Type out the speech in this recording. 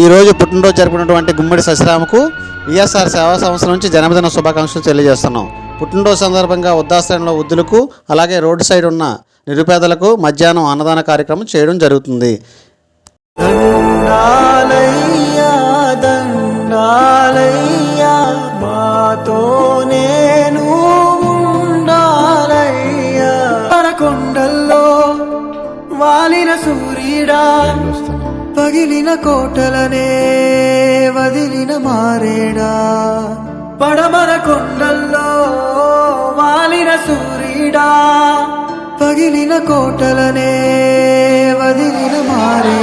ఈరోజు పుట్టినరోజు జరుపుకున్నటువంటి గుమ్మడి శశిరాముకు విఎస్ఆర్ సేవా సంస్థ నుంచి జన్మదిన శుభాకాంక్షలు తెలియజేస్తున్నాం. పుట్టినరోజు సందర్భంగా వృద్ధాశ్రయంలో వృద్ధులకు అలాగే రోడ్డు సైడ్ ఉన్న నిరుపేదలకు మధ్యాహ్నం అన్నదాన కార్యక్రమం చేయడం జరుగుతుంది. వాలిన సూర్యుడా పగిలిన కోటలనే వదిలిన మారేడా పడమర కొండల్లో వాలిన సూర్యుడా పగిలిన కోటలనే వదిలిన మారే